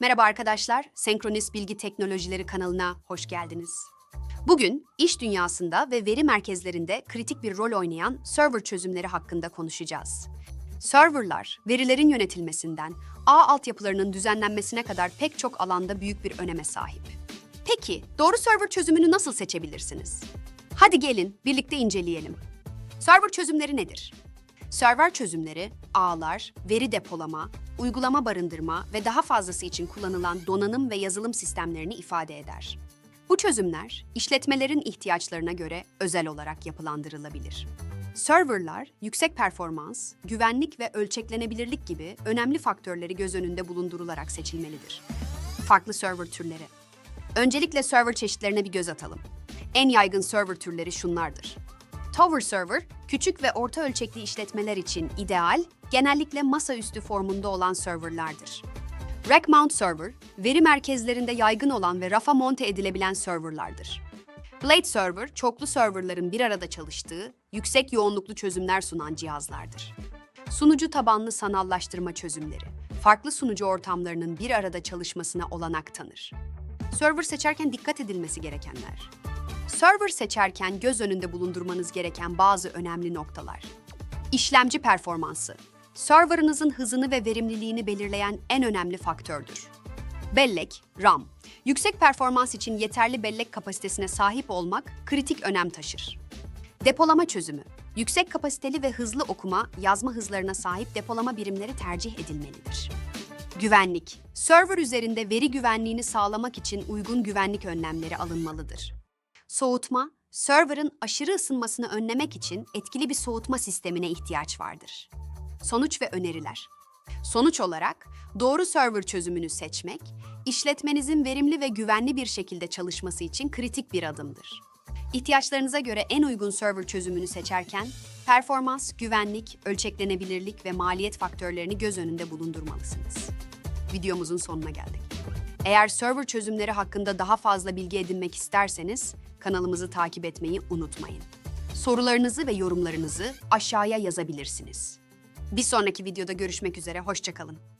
Merhaba arkadaşlar, Senkronist Bilgi Teknolojileri kanalına hoş geldiniz. Bugün iş dünyasında ve veri merkezlerinde kritik bir rol oynayan server çözümleri hakkında konuşacağız. Serverlar, verilerin yönetilmesinden ağ altyapılarının düzenlenmesine kadar pek çok alanda büyük bir öneme sahip. Peki, doğru server çözümünü nasıl seçebilirsiniz? Hadi gelin birlikte inceleyelim. Server çözümleri nedir? Server çözümleri, ağlar, veri depolama, uygulama barındırma ve daha fazlası için kullanılan donanım ve yazılım sistemlerini ifade eder. Bu çözümler, işletmelerin ihtiyaçlarına göre özel olarak yapılandırılabilir. Serverlar, yüksek performans, güvenlik ve ölçeklenebilirlik gibi önemli faktörleri göz önünde bulundurularak seçilmelidir. Farklı server türleri. Öncelikle server çeşitlerine bir göz atalım. En yaygın server türleri şunlardır. Tower Server, küçük ve orta ölçekli işletmeler için ideal, genellikle masaüstü formunda olan serverlardır. Rack Mount Server, veri merkezlerinde yaygın olan ve rafa monte edilebilen serverlardır. Blade Server, çoklu serverların bir arada çalıştığı, yüksek yoğunluklu çözümler sunan cihazlardır. Sunucu tabanlı sanallaştırma çözümleri, farklı sunucu ortamlarının bir arada çalışmasına olanak tanır. Server seçerken dikkat edilmesi gerekenler. Server seçerken göz önünde bulundurmanız gereken bazı önemli noktalar. İşlemci performansı. Serverınızın hızını ve verimliliğini belirleyen en önemli faktördür. Bellek, RAM. Yüksek performans için yeterli bellek kapasitesine sahip olmak kritik önem taşır. Depolama çözümü. Yüksek kapasiteli ve hızlı okuma, yazma hızlarına sahip depolama birimleri tercih edilmelidir. Güvenlik. Server üzerinde veri güvenliğini sağlamak için uygun güvenlik önlemleri alınmalıdır. Soğutma, server'ın aşırı ısınmasını önlemek için etkili bir soğutma sistemine ihtiyaç vardır. Sonuç ve öneriler. Sonuç olarak doğru server çözümünü seçmek, işletmenizin verimli ve güvenli bir şekilde çalışması için kritik bir adımdır. İhtiyaçlarınıza göre en uygun server çözümünü seçerken, performans, güvenlik, ölçeklenebilirlik ve maliyet faktörlerini göz önünde bulundurmalısınız. Videomuzun sonuna geldik. Eğer server çözümleri hakkında daha fazla bilgi edinmek isterseniz kanalımızı takip etmeyi unutmayın. Sorularınızı ve yorumlarınızı aşağıya yazabilirsiniz. Bir sonraki videoda görüşmek üzere, hoşçakalın.